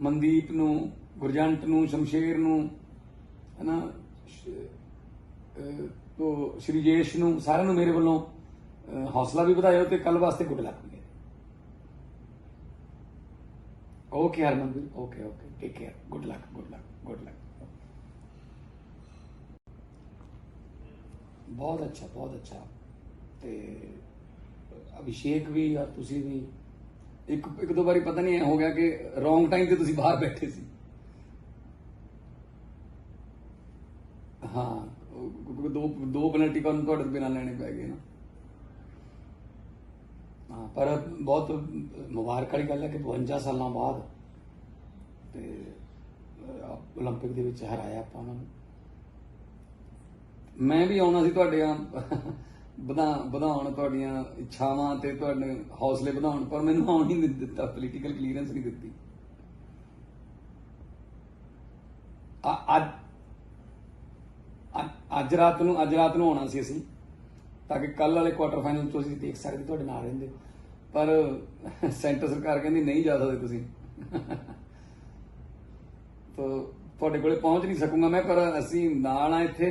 ਮਨਦੀਪ ਨੂੰ, ਗੁਰਜੰਟ ਨੂੰ, ਸ਼ਮਸ਼ੇਰ ਨੂੰ, ਹੈਨਾ, ਸ਼- ਤੋ ਸ਼੍ਰੀਜੇਸ਼ ਨੂੰ, ਸਾਰਿਆਂ ਨੂੰ ਮੇਰੇ ਵੱਲੋਂ ਹੌਸਲਾ ਵੀ ਵਧਾਇਓ ਤੇ ਕੱਲ ਵਾਸਤੇ ਗੁੱਡ ਲੱਕ ਮੇਰੇ okay Harmanveer okay okay take care good luck good luck good luck ਬਹੁਤ ਅੱਛਾ ਬਹੁਤ ਅੱਛਾ। ਤੇ ਅਭਿਸ਼ੇਕ ਵੀ ਔਰ ਤੁਸੀਂ ਵੀ ਇੱਕ ਇੱਕ ਦੋ ਵਾਰੀ ਪਤਾ ਨਹੀਂ ਐ ਹੋ ਗਿਆ ਕਿ ਰੋਂਗ ਟਾਈਮ ਤੇ ਤੁਸੀਂ ਬਾਹਰ ਬੈਠੇ ਸੀ ਹਾਂ ਉਹ- ਦੋ ਦੋ ਪੈਨਲਟੀ ਕਾਰਨ ਤੁਹਾਡੇ ਤੋਂ ਬਿਨਾਂ ਲੈਣੇ ਪੈ ਗਏ ਨਾ ਹਾਂ ਪਰ ਬਹੁਤ ਮੁਬਾਰਕ ਵਾਲੀ ਗੱਲ ਹੈ ਕਿ 52 ਸਾਲਾਂ ਬਾਅਦ ਤੇ ਅਹ, 올림픽 ਦੇ ਵਿੱਚ ਹਰਾਇਆ ਆਪਾਂ ਉਹਨਾਂ ਨੂੰ ਮੈਂ ਵੀ ਆਉਣਾ ਸੀ ਤੁਹਾਡੇ ਆ ਵਧਾ ਵਧਾਉਣ ਤੁਹਾਡੀਆਂ ਇੱਛਾਵਾਂ ਤੇ ਤੁਹਾਡੇ ਹੌਸਲੇ ਵਧਾਉਣ, ਪਰ ਮੈਨੂੰ ਆਉਣ ਹੀ ਨਹੀਂ ਦਿੱਤਾ ਪੋਲੀਟੀਕਲ ਕਲੀਅਰੈਂਸ ਨਹੀਂ ਦਿੱਤੀ। ਅੱਜ ਅੱਜ ਰਾਤ ਨੂੰ, ਅੱਜ ਰਾਤ ਨੂੰ ਆਉਣਾ ਸੀ ਅਸੀਂ, ਤਾਂ ਕਿ ਕੱਲ ਵਾਲੇ ਕੁਆਟਰ ਫਾਈਨਲ ਤੋਂ ਅਸੀਂ ਦੇਖ ਸਕਦੇ ਤੁਹਾਡੇ ਨਾਲ ਰਹਿੰਦੇ। ਪਰ ਸੈਂਟਰ ਸਰਕਾਰ ਕਹਿੰਦੀ ਨਹੀਂ ਜਾ ਸਕਦੇ ਤੁਸੀਂ। ਤੋ, ਤੁਹਾਡੇ ਕੋਲੇ ਪਹੁੰਚ ਨਹੀਂ ਸਕੂੰਗਾ ਮੈਂ, ਪਰ ਅਸੀਂ ਨਾਲ ਆ ਇੱਥੇ।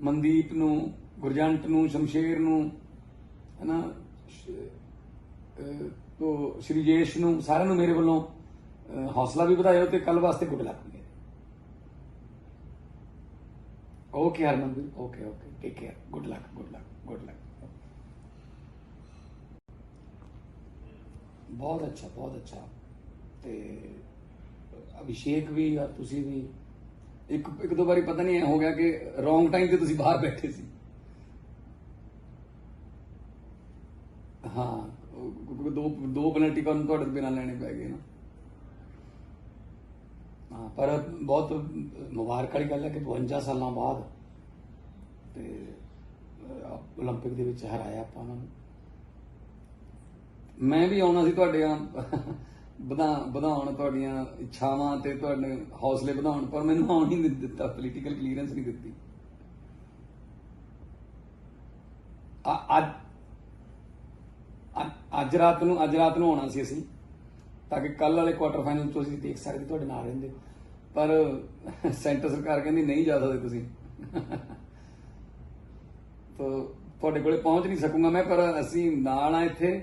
ਮਨਦੀਪ ਨੂੰ, ਗੁਰਜੰਟ ਨੂੰ, ਸ਼ਮਸ਼ੇਰ ਨੂੰ, ਹੈਨਾ, ਸ਼- ਤੋ ਸ਼੍ਰੀਜੇਸ਼ ਨੂੰ, ਸਾਰਿਆਂ ਨੂੰ ਮੇਰੇ ਵੱਲੋਂ ਹੌਸਲਾ ਵੀ ਵਧਾਇਓ ਤੇ ਕੱਲ ਵਾਸਤੇ ਗੁੱਡ ਲੱਕ ਮੇਰੇ। Okay Harmanveer okay okay take care good luck good luck good luck ਬਹੁਤ ਅੱਛਾ ਬਹੁਤ ਅੱਛਾ। ਤੇ ਅਭਿਸ਼ੇਕ ਵੀ ਔਰ ਤੁਸੀਂ ਵੀ ਇੱਕ ਇੱਕ ਦੋ ਵਾਰੀ ਪਤਾ ਨਹੀਂ ਐ ਹੋ ਗਿਆ ਕਿ ਰੋਂਗ ਟਾਈਮ ਤੇ ਤੁਸੀਂ ਬਾਹਰ ਬੈਠੇ ਸੀ ਹਾਂ ਉਹ- ਕਿਉਂਕਿ ਦੋ ਦੋ ਪੈਨਲਟੀ ਕਾਰਨ ਤੁਹਾਡੇ ਤੋਂ ਬਿਨਾਂ ਲੈਣੇ ਪੈ ਗਏ ਨਾ ਹਾਂ ਪਰ ਬਹੁਤ ਮੁਬਾਰਕ ਵਾਲੀ ਗੱਲ ਹੈ ਕਿ 52 ਸਾਲਾਂ ਬਾਅਦ ਤੇ ਅਹ, 올림픽 ਦੇ ਵਿੱਚ ਹਰਾਇਆ ਆਪਾਂ ਉਹਨਾਂ ਨੂੰ ਮੈਂ ਵੀ ਆਉਣਾ ਸੀ ਤੁਹਾਡੇ ਆ ਵਧਾ, ਵਧਾਉਣ ਤੁਹਾਡੀਆਂ ਇੱਛਾਵਾਂ ਤੇ ਤੁਹਾਡੇ ਹੌਸਲੇ ਵਧਾਉਣ, ਪਰ ਮੈਨੂੰ ਆਉਣ ਹੀ ਨਹੀਂ ਦਿੱਤਾ ਪੋਲੀਟੀਕਲ ਕਲੀਅਰੈਂਸ ਨਹੀਂ ਦਿੱਤੀ। ਅੱਜ ਅੱਜ ਰਾਤ ਨੂੰ, ਅੱਜ ਰਾਤ ਨੂੰ ਆਉਣਾ ਸੀ ਅਸੀਂ, ਤਾਂ ਕਿ ਕੱਲ ਵਾਲੇ ਕੁਆਟਰ ਫਾਈਨਲ ਤੋਂ ਅਸੀਂ ਦੇਖ ਸਕਦੇ ਤੁਹਾਡੇ ਨਾਲ ਰਹਿੰਦੇ। ਪਰ ਸੈਂਟਰ ਸਰਕਾਰ ਕਹਿੰਦੀ ਨਹੀਂ ਜਾ ਸਕਦੇ ਤੁਸੀਂ। ਤੋ, ਤੁਹਾਡੇ ਕੋਲੇ ਪਹੁੰਚ ਨਹੀਂ ਸਕੂੰਗਾ ਮੈਂ, ਪਰ ਅਸੀਂ ਨਾਲ ਆ ਇੱਥੇ।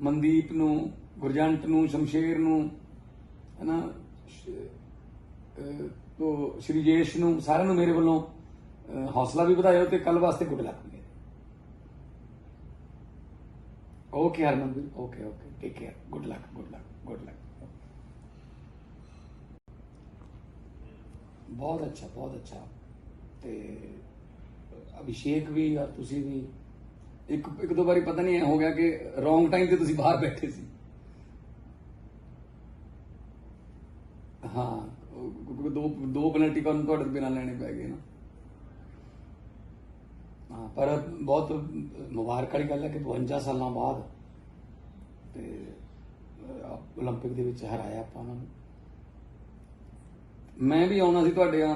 ਮਨਦੀਪ ਨੂੰ, ਗੁਰਜੰਟ ਨੂੰ, ਸ਼ਮਸ਼ੇਰ ਨੂੰ, ਹੈਨਾ, ਸ਼- ਸ਼੍ਰੀਜੇਸ਼ ਨੂੰ, ਸਾਰਿਆਂ ਨੂੰ ਮੇਰੇ ਵੱਲੋਂ ਹੌਸਲਾ ਵੀ ਵਧਾਇਓ ਤੇ ਕੱਲ ਵਾਸਤੇ ਗੁੱਡ ਲੱਕ ਮੇਰੇ। Okay Harmanveer okay okay take care good luck good luck good luck ਬਹੁਤ ਅੱਛਾ ਬਹੁਤ ਅੱਛਾ। ਤੇ ਅਭਿਸ਼ੇਕ ਵੀ ਔਰ ਤੁਸੀਂ ਵੀ ਇੱਕ ਇੱਕ ਦੋ ਵਾਰੀ ਪਤਾ ਨਹੀਂ ਐ ਹੋ ਗਿਆ ਕਿ ਰੋਂਗ ਟਾਈਮ ਤੇ ਤੁਸੀਂ ਬਾਹਰ ਬੈਠੇ ਸੀ ਹਾਂ ਉਹ ਕਿਉਂਕਿ ਦੋ ਦੋ ਪੈਨਲਟੀ ਕਾਰਨ ਤੁਹਾਡੇ ਤੋਂ ਬਿਨਾਂ ਲੈਣੇ ਪੈ ਗਏ ਨਾ ਹਾਂ ਪਰ ਬਹੁਤ ਮੁਬਾਰਕ ਵਾਲੀ ਗੱਲ ਹੈ ਕਿ 52 ਸਾਲਾਂ ਬਾਅਦ ਤੇ ਅਹ, 올림픽 ਦੇ ਵਿੱਚ ਹਰਾਇਆ ਆਪਾਂ ਉਹਨਾਂ ਨੂੰ ਮੈਂ ਵੀ ਆਉਣਾ ਸੀ ਤੁਹਾਡੇ ਆ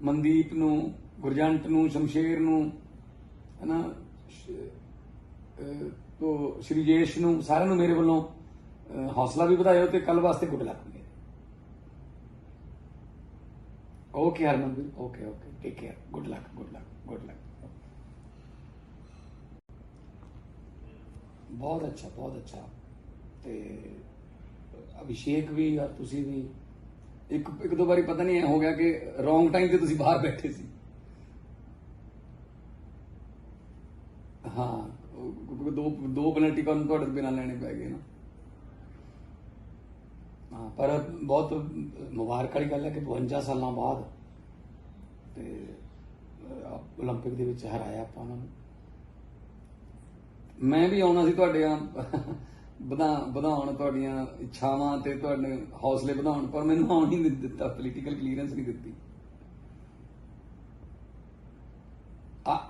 ਮਨਦੀਪ ਨੂੰ ਗੁਰਜੰਟ ਨੂੰ ਸ਼ਮਸ਼ੇਰ ਨੂੰ ਹੈਨਾ ਸ਼- ਅਹ, ਤੋ ਸ਼੍ਰੀ ਨੂੰ ਸਾਰਿਆਂ ਨੂੰ ਮੇਰੇ ਵੱਲੋਂ ਹੌਸਲਾ ਵੀ ਵਧਾਇਓ ਤੇ ਕੱਲ ਵਾਸਤੇ ਗੁੱਡ ਲੱਕ ਮੇਰੇ okay Harmanveer okay okay take care good luck good luck good luck ਬਹੁਤ ਅੱਛਾ ਬਹੁਤ ਅੱਛਾ। ਤੇ ਅਭਿਸ਼ੇਕ ਵੀ ਔਰ ਤੁਸੀਂ ਵੀ ਇੱਕ ਇੱਕ ਦੋ ਵਾਰੀ ਪਤਾ ਨਹੀਂ ਐ ਹੋ ਗਿਆ ਕਿ ਰੋਂਗ ਟਾਈਮ ਤੇ ਤੁਸੀਂ ਬਾਹਰ ਬੈਠੇ ਸੀ ਹਾਂ ਉਹ ਕਿਉਂਕਿ ਦੋ ਦੋ ਪੈਨਲਟੀ ਕਾਰਨ ਤੁਹਾਡੇ ਤੋਂ ਬਿਨਾਂ ਲੈਣੇ ਪੈ ਗਏ ਨਾ ਹਾਂ ਪਰ ਬਹੁਤ ਮੁਬਾਰਕ ਵਾਲੀ ਗੱਲ ਹੈ ਕਿ 52 ਸਾਲਾਂ ਬਾਅਦ ਤੇ ਅਹ, 올림픽 ਦੇ ਵਿੱਚ ਹਰਾਇਆ ਆਪਾਂ ਉਹਨਾਂ ਨੂੰ ਮੈਂ ਵੀ ਆਉਣਾ ਸੀ ਤੁਹਾਡੀਆਂ ਵਧਾ, ਵਧਾਉਣ ਤੁਹਾਡੀਆਂ ਇੱਛਾਵਾਂ ਤੇ ਤੁਹਾਡੇ ਹੌਸਲੇ ਵਧਾਉਣ, ਪਰ ਮੈਨੂੰ ਆਉਣ ਹੀ ਨਹੀਂ ਦਿੱਤਾ ਪੋਲੀਟੀਕਲ ਕਲੀਅਰੈਂਸ ਨਹੀਂ ਦਿੱਤੀ।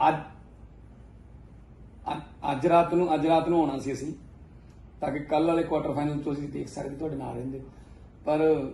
ਅੱਜ, ਅੱਜ- ਰਾਤ ਨੂੰ, ਅੱਜ ਰਾਤ ਨੂੰ ਆਉਣਾ ਸੀ ਅਸੀਂ, ਤਾਂ ਕਿ ਕੱਲ ਵਾਲੇ ਕੁਆਟਰ ਫਾਈਨਲ ਤੋਂ ਅਸੀਂ ਦੇਖ ਸਕਦੇ, ਤੁਹਾਡੇ ਨਾਲ ਰਹਿੰਦੇ। ਪਰ